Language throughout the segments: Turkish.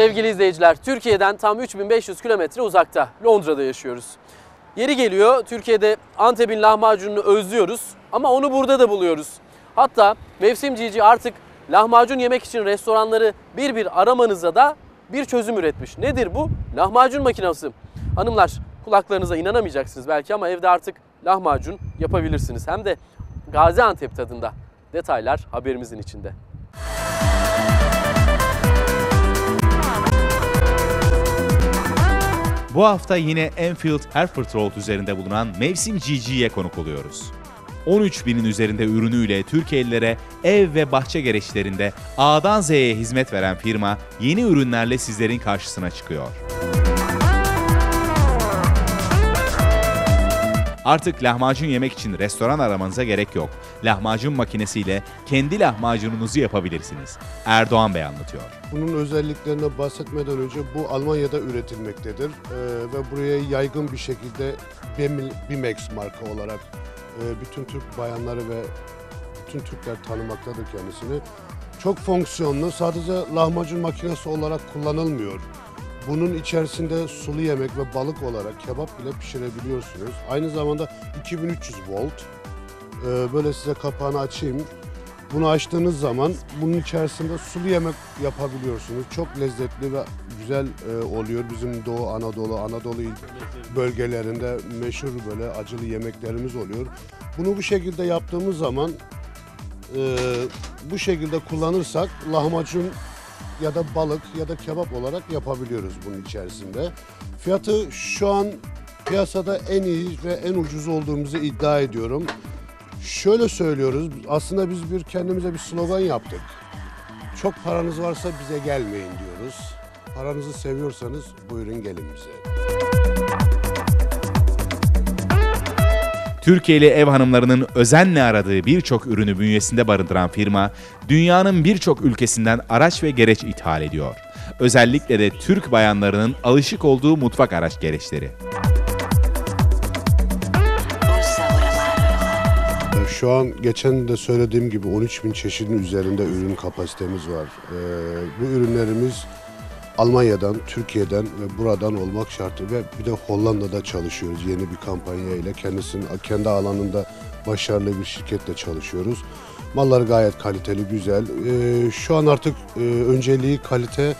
Sevgili izleyiciler, Türkiye'den tam 3500 kilometre uzakta Londra'da yaşıyoruz. Yeri geliyor Türkiye'de Antep'in lahmacununu özlüyoruz ama onu burada da buluyoruz. Hatta Mevsim Cici artık lahmacun yemek için restoranları bir bir aramanıza da bir çözüm üretmiş. Nedir bu? Lahmacun makinesi. Hanımlar kulaklarınıza inanamayacaksınız belki ama evde artık lahmacun yapabilirsiniz. Hem de Gaziantep tadında. Detaylar haberimizin içinde. Bu hafta yine Enfield Hereford Road üzerinde bulunan Mevsim GG'ye konuk oluyoruz. 13 binin üzerinde ürünüyle Türkiye'lilere ev ve bahçe gereçlerinde A'dan Z'ye hizmet veren firma yeni ürünlerle sizlerin karşısına çıkıyor. Artık lahmacun yemek için restoran aramanıza gerek yok. Lahmacun makinesiyle kendi lahmacununuzu yapabilirsiniz. Erdoğan Bey anlatıyor. Bunun özelliklerine bahsetmeden önce bu Almanya'da üretilmektedir Ee, ve buraya yaygın bir şekilde Bimex marka olarak e, bütün Türk bayanları ve bütün Türkler tanımaktadır kendisini. Çok fonksiyonlu, sadece lahmacun makinesi olarak kullanılmıyor. Bunun içerisinde sulu yemek ve balık olarak kebap bile pişirebiliyorsunuz. Aynı zamanda 2300 volt. Ee, Böyle size kapağını açayım. Bunu açtığınız zaman bunun içerisinde sulu yemek yapabiliyorsunuz. Çok lezzetli ve güzel e, oluyor. Bizim Doğu Anadolu, Anadolu il bölgelerinde meşhur böyle acılı yemeklerimiz oluyor. Bunu bu şekilde yaptığımız zaman e, bu şekilde kullanırsak lahmacun ya da balık ya da kebap olarak yapabiliyoruz bunun içerisinde. Fiyatı şu an piyasada en iyi ve en ucuz olduğumuzu iddia ediyorum. Şöyle söylüyoruz, aslında biz bir kendimize bir slogan yaptık. Çok paranız varsa bize gelmeyin diyoruz. Paranızı seviyorsanız buyurun gelin bize. Türkiye'li ev hanımlarının özenle aradığı birçok ürünü bünyesinde barındıran firma, dünyanın birçok ülkesinden araç ve gereç ithal ediyor. Özellikle de Türk bayanlarının alışık olduğu mutfak araç gereçleri. Şu an geçen de söylediğim gibi 13 bin çeşidin üzerinde ürün kapasitemiz var. Ee, bu ürünlerimiz Almanya'dan, Türkiye'den ve buradan olmak şartı ve bir de Hollanda'da çalışıyoruz yeni bir kampanya ile. Kendisinin kendi alanında başarılı bir şirketle çalışıyoruz. Mallar gayet kaliteli, güzel. Ee, şu an artık e, önceliği kalite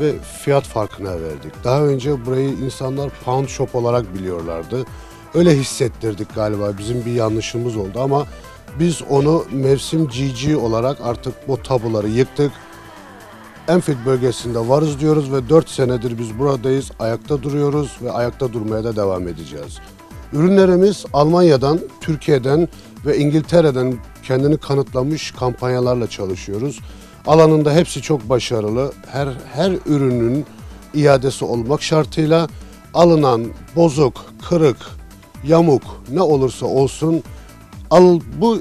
ve fiyat farkına verdik. Daha önce burayı insanlar pound shop olarak biliyorlardı. Öyle hissettirdik galiba. Bizim bir yanlışımız oldu ama biz onu mevsim GG olarak artık bu tabuları yıktık. Enfield bölgesinde varız diyoruz ve 4 senedir biz buradayız. Ayakta duruyoruz ve ayakta durmaya da devam edeceğiz. Ürünlerimiz Almanya'dan, Türkiye'den ve İngiltere'den kendini kanıtlamış kampanyalarla çalışıyoruz. Alanında hepsi çok başarılı. Her her ürünün iadesi olmak şartıyla alınan bozuk, kırık, yamuk ne olursa olsun al bu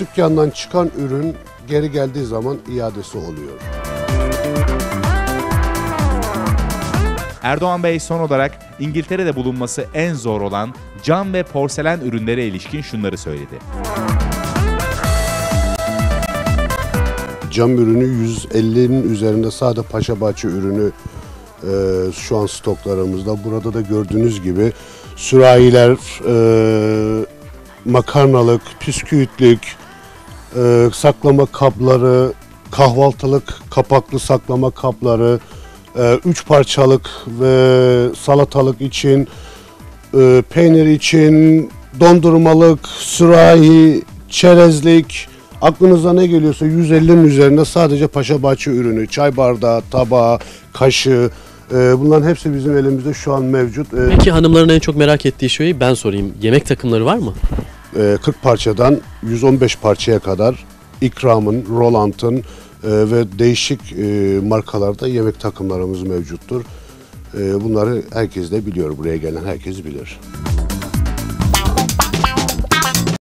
dükkandan çıkan ürün geri geldiği zaman iadesi oluyor. Erdoğan Bey son olarak İngiltere'de bulunması en zor olan cam ve porselen ürünlere ilişkin şunları söyledi. Cam ürünü 150'nin üzerinde sade Paşabahçe ürünü e, şu an stoklarımızda. Burada da gördüğünüz gibi sürahiler, e, makarnalık, püsküütlük, e, saklama kapları, kahvaltılık kapaklı saklama kapları, e, üç parçalık ve salatalık için, e, peynir için, dondurmalık, sürahi, çerezlik, aklınıza ne geliyorsa 150'nin üzerinde sadece Paşabahçe ürünü, çay bardağı, tabağı, kaşığı, e, bunların hepsi bizim elimizde şu an mevcut. E, Peki hanımların en çok merak ettiği şeyi ben sorayım. Yemek takımları var mı? E, 40 parçadan 115 parçaya kadar ikramın, Roland'ın e, ve değişik e, markalarda yemek takımlarımız mevcuttur. E, bunları herkes de biliyor, buraya gelen herkes bilir.